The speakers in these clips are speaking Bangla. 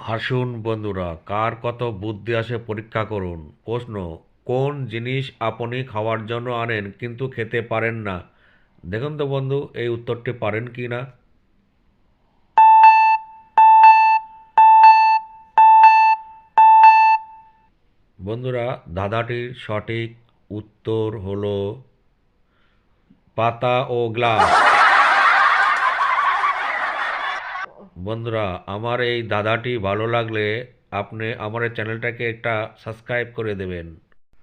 আসুন বন্ধুরা, কার কত বুদ্ধি আসে পরীক্ষা করুন। প্রশ্ন, কোন জিনিস আপনি খাওয়ার জন্য আনেন কিন্তু খেতে পারেন না? দেখুন তো বন্ধু, এই উত্তরটি পারেন কি না? বন্ধুরা দাদাটির সঠিক উত্তর হলো পাতা ও গ্লাস। বন্ধুরা, আমার এই দাদাটি ভালো লাগলে আপনি আমার চ্যানেলটাকে একটা সাবস্ক্রাইব করে দেবেন।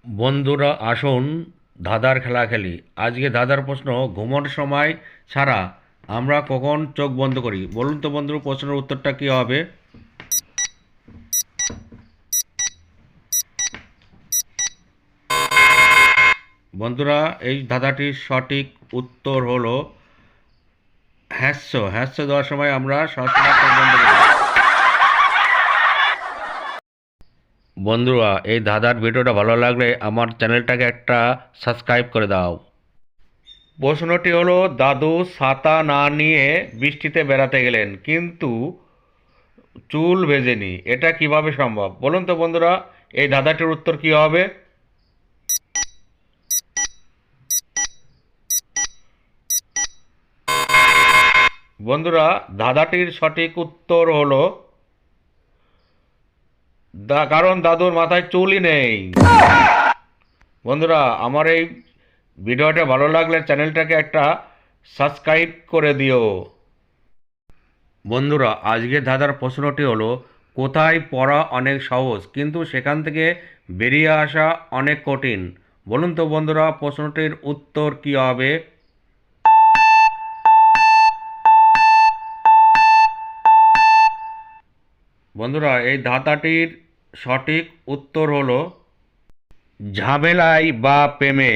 বন্ধুরা, আসুন দাদার খেলা খেলি। আজকে দাদার প্রশ্ন ঘুমানোর সময় ছাড়া আমরা কখন চোখ বন্ধ করি? বলুন তো বন্ধু প্রশ্নের উত্তরটা কী হবে? বন্ধুরা, এই ধাঁধাটির সঠিক উত্তর হলো হ্যাস্য হ্যাস্য দেওয়ার সময় আমরা বন্ধুরা, এই দাদার ভিডিওটা ভালো লাগলে আমার চ্যানেলটাকে একটা সাবস্ক্রাইব করে দাও। প্রশ্নটি হলো, দাদু ছাতা না নিয়ে বৃষ্টিতে বেড়াতে গেলেন, কিন্তু চুল ভেজেনি, এটা কীভাবে সম্ভব? বলুন তো বন্ধুরা, এই দাদাটির উত্তর কি হবে? বন্ধুরা, দাদাটির সঠিক উত্তর হলো কারণ দাদুর মাথায় চুলই নেই। বন্ধুরা, আমার এই ভিডিওটা ভালো লাগলে চ্যানেলটাকে একটা সাবস্ক্রাইব করে দিও। বন্ধুরা আজকে দাদার প্রশ্নটি হলো, কোথায় পড়া অনেক সহজ? কিন্তু সেখান থেকে বেরিয়ে আসা অনেক কঠিন। বলুন তো বন্ধুরা, প্রশ্নটির উত্তর কী হবে? বন্ধুরা, এই ধাতাটির সঠিক উত্তর হলো ঝামেলাই বা প্রেমে।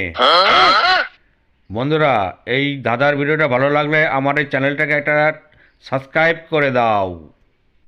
বন্ধুরা, এই দাদার ভিডিওটা ভালো লাগলে আমার এই চ্যানেলটাকে একটা সাবস্ক্রাইব করে দাও।